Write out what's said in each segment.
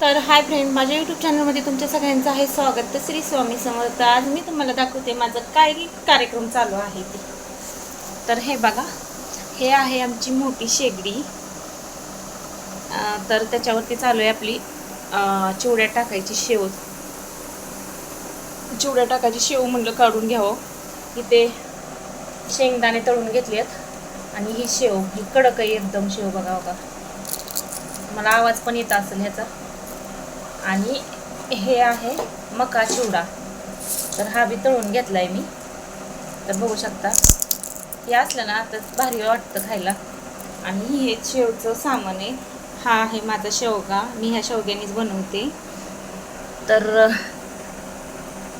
तर hi friend माझ्या YouTube चॅनलमध्ये तुमच्या सगळ्यांचं आहे स्वागत. तर श्री स्वामी समर्थ आज मी तुम्हाला दाखवते माझं काय कार्यक्रम चालू आहे ते. तर हे बघा हे आहे आमची मोठी शेगडी. तर त्याच्यावरती चालू आहे आपली चिवड्या टाकायची शेव. चिवड्या टाकायची शेव म्हणलं काढून घ्यावं. इथे शेंगदाणे तळून घेतलेत आणि ही शेव ही कडक आहे एकदम शेव बघा बघा. मला आवाज पण येत असेल ह्याचा. आणि हे आहे मका चिवडा. तर हा बी तळून आहे मी. तर बघू शकता हे असलं ना आताच भारी वाटतं खायला. आणि हे शेवचं सामान आहे. हा आहे माझा शेवगा. मी ह्या शेवग्यानेच बनवते. तर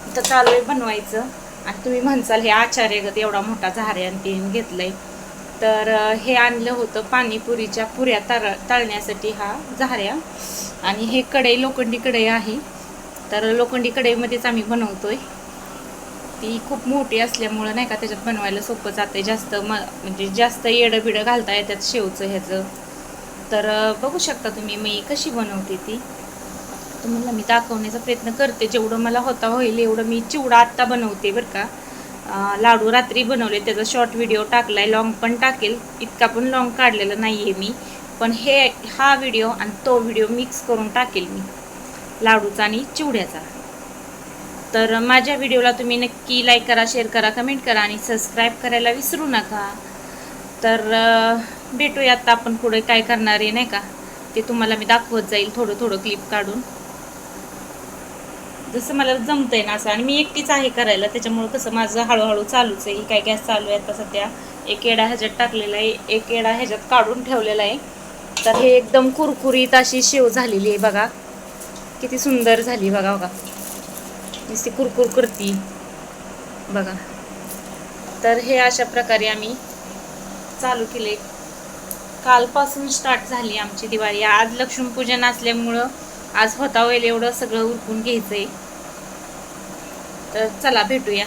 इथं चालू आहे बनवायचं. आणि तुम्ही म्हणसाल हे आचार्यगत एवढा मोठा झाऱ्यान ते आहे तर हे आणलं होतं पाणीपुरीच्या पुऱ्या तार तळण्यासाठी हा झाऱ्या. आणि हे कढई लोखंडी कढई आहे. तर लोखंडी कढईमध्येच आम्ही बनवतोय. ती खूप मोठी असल्यामुळं नाही का त्याच्यात बनवायला सोपं जाते जास्त म म्हणजे जास्त येडं बिडं घालता येतात शेवचं ह्याचं. तर बघू शकता तुम्ही मी कशी बनवते ती. तुम्हाला मी दाखवण्याचा प्रयत्न करते. जेवढं मला होता होईल एवढं मी चिवडा आत्ता बनवते बरं का. लाडू रात्री बनवले त्याचा शॉर्ट व्हिडिओ टाकलाय लॉंग पण टाकेल. इतका पण लॉंग काढलेला नाही आहे मी. पण हे हा व्हिडिओ आणि तो व्हिडिओ मिक्स करून टाकेल मी. लाडूचा आणि चिवड्याचा. तर माझ्या व्हिडिओला तुम्ही नक्की लाईक करा शेअर करा कमेंट करा आणि सबस्क्राईब करायला विसरू नका. तर भेटूया आता आपण पुढे काय करणार आहे नाही का? ते तुम्हाला मी दाखवत जाईल थोडं थोडं क्लिप काढून. जसं मला जमतंय ना असं. आणि मी एकटीच आहे करायला त्याच्यामुळं कसं माझं हळूहळू चालूच आहे. काय गॅस चालू आहे आता सध्या. एक एडा ह्याच्यात टाकलेला आहे एक एडा ह्याच्यात काढून ठेवलेला आहे. तर हे एकदम कुरकुरीत अशी शेव झालेली आहे बघा. किती सुंदर झाली बघा बघा. नुसती कुरकुर करती. बघा. तर हे अशा प्रकारे आम्ही चालू केले कालपासून स्टार्ट झाली आमची दिवाळी. आज लक्ष्मीपूजन असल्यामुळं आज होता होईल एवढं सगळं उरकून घ्यायचं आहे तर चला भेटूया.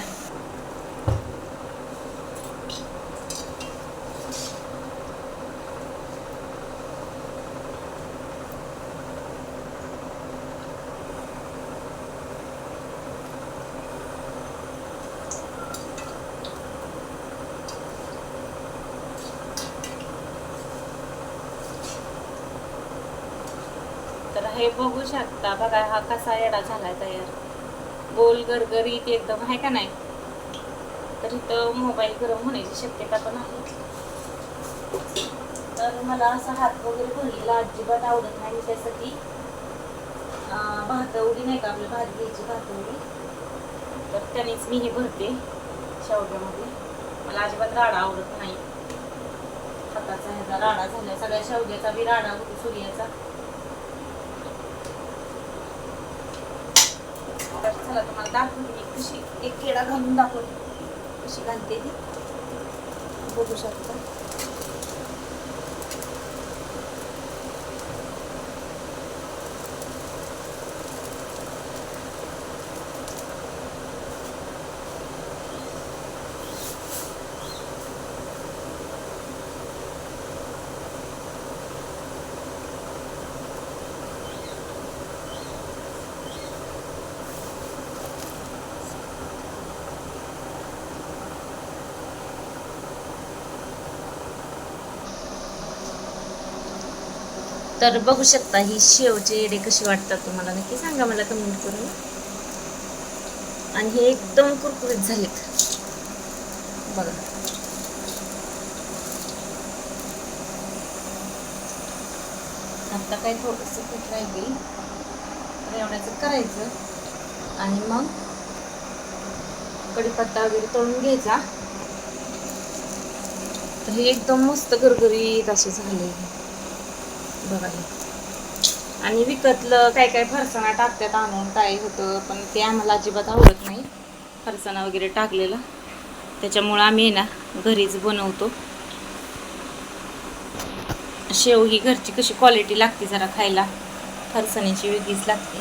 तर हे बघू शकता बघा हा कसा येडा झालाय तयार. गोल गरगरीत एकदम आहे का नाही? तर इथं मोबाईल गरम होण्याची शक्यता पण आहे. तर मला असा हात वगैरे भरलेला अजिबात आवडत नाही त्यासाठी. भातवडी नाही का आपली भात घ्यायची भातवडी? तर त्यानेच मी हे भरते शेवग्यामध्ये. मला अजिबात राडा आवडत नाही. हाताचा ह्याचा राडा झाला सगळ्या शेवग्याचा बी राडा होतो सूर्याचा तर चला तुम्हाला दाखवते मी कशी एक केळा घालून दाखवते. कशी घालते ती. बघू शकता. तर बघू शकता ही शेवचे येडे कशी वाटतात तुम्हाला. नक्की सांगा मला कमेंट करून. आणि हे एकदम कुरकुरीत झालेत. बघा. आता काय थोडंसं पीठ राहिली रेवण्याचं करायचं. आणि मग कढीपत्ता वगैरे तळून घ्यायचा. तर हे एकदम मस्त गरगरीत असे झाले बघा आणि विकतलं काय काय फरसाणा टाकतात आणून काय होतं पण ते आम्हाला अजिबात आवडत नाही. फरसाणा वगैरे टाकलेला. त्याच्यामुळं आम्ही ना घरीच बनवतो. शेव ही घरची कशी क्वालिटी लागते जरा खायला. फरसाण्याची वेगळीच लागते.